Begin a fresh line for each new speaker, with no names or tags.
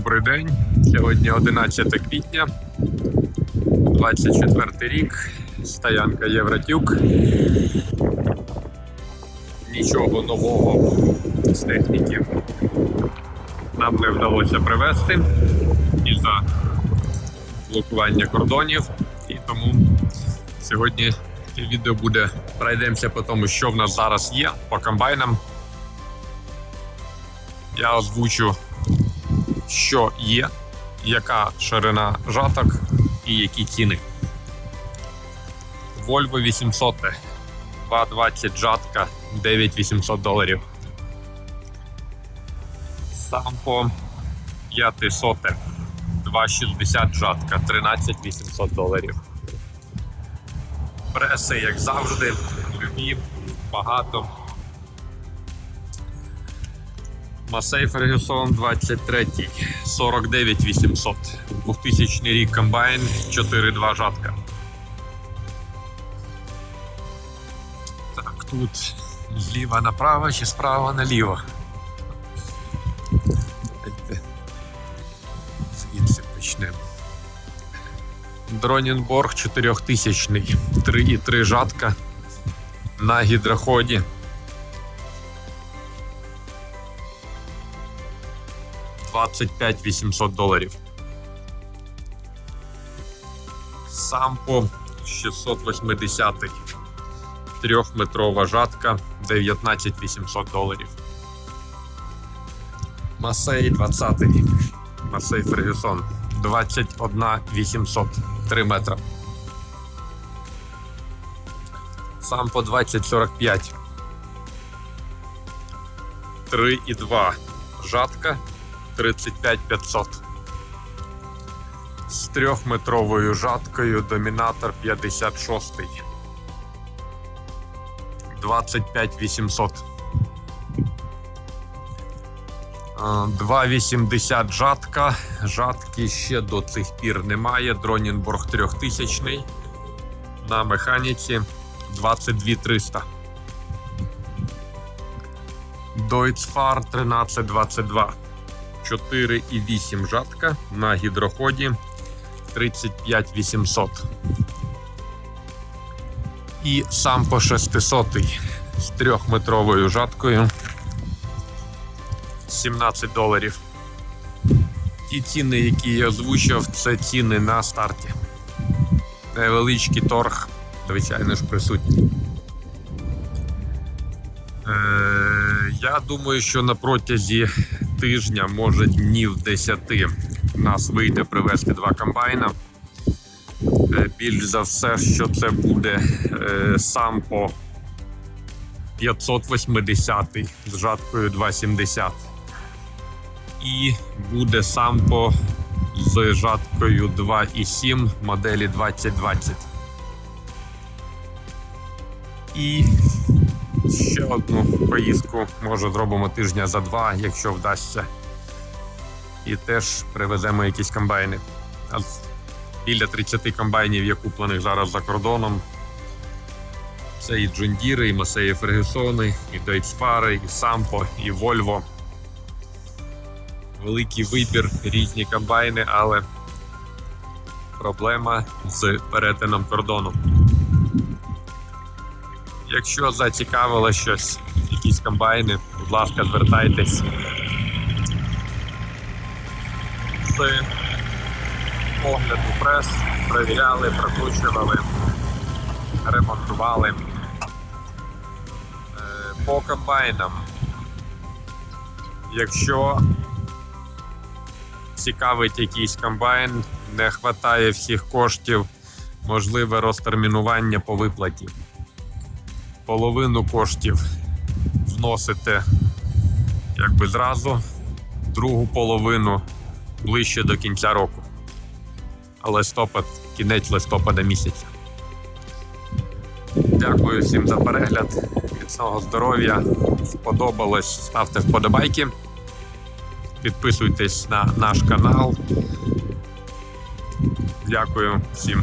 Добрий день. Сьогодні 11 квітня, 24 рік. Стоянка Євротюк. Нічого нового з техніки нам не вдалося привезти із-за блокування кордонів. І тому сьогодні відео буде пройдемося по тому, що в нас зараз є по комбайнам. Я озвучу що є, яка ширина жаток і які ціни. Volvo 800 220 жатка 9800 доларів. Sampo 500 260 жатка 13800 доларів. Преси, як завжди, любі, багато. Масей Фергюсон 23, 49 800. 2000 рік комбайн 4-2 жатка. Так, тут зліва направо чи справа наліво. Звідси почнемо. Дронінборг 4000, 3,3 жатка на гідроході. 25 800 доларів. Сампо 680 трьохметрова жатка 19 800 доларів. Масей 20 Масей Фергюсон 21 800 3 метра. Сампо 2045 3,2 жатка 35 500. З трьохметровою жаткою домінатор 56. 25 800. Е, 2,80 жатка. Жатки ще до цих пір немає. Дронінборг 3000 на механіці 22 300. Deutzfahr 1322. 4,8 жатка на гідроході 35 800. І сам по 600 з трьохметровою жаткою 17 доларів. Ті ціни, які я озвучив, це ціни на старті. Невеличкий торг, звичайно ж, присутній. Е, я думаю, що на протязі тижня, може днів 10, нас вийде привезти два комбайна. Е, Більш за все, що це буде е, Сампо 580 з жаткою 270. І буде Сампо з жаткою 2,7 моделі 2020. І ще одну поїздку може зробимо тижня за два, якщо вдасться. І теж привеземо якісь комбайни. А біля 30 комбайнів є куплених зараз за кордоном. Це і Джундіри, і Масеї Фергюсони, і Deutzfahr, і Сампо, і Volvo. Великий вибір, різні комбайни, але проблема з перетином кордону. Якщо зацікавило щось, якісь комбайни, будь ласка, звертайтесь. З огляду прес, перевіряли, прокручували, ремонтували. Е, По комбайнам. Якщо цікавить якийсь комбайн, не вистачає всіх коштів, можливе розтермінування по виплаті половину коштів вносите якби зразу, другу половину ближче до кінця року. А листопад, кінець листопада місяця. Дякую всім за перегляд. Міцного здоров'я. Сподобалось, ставте вподобайки. Підписуйтесь на наш канал. Дякую всім.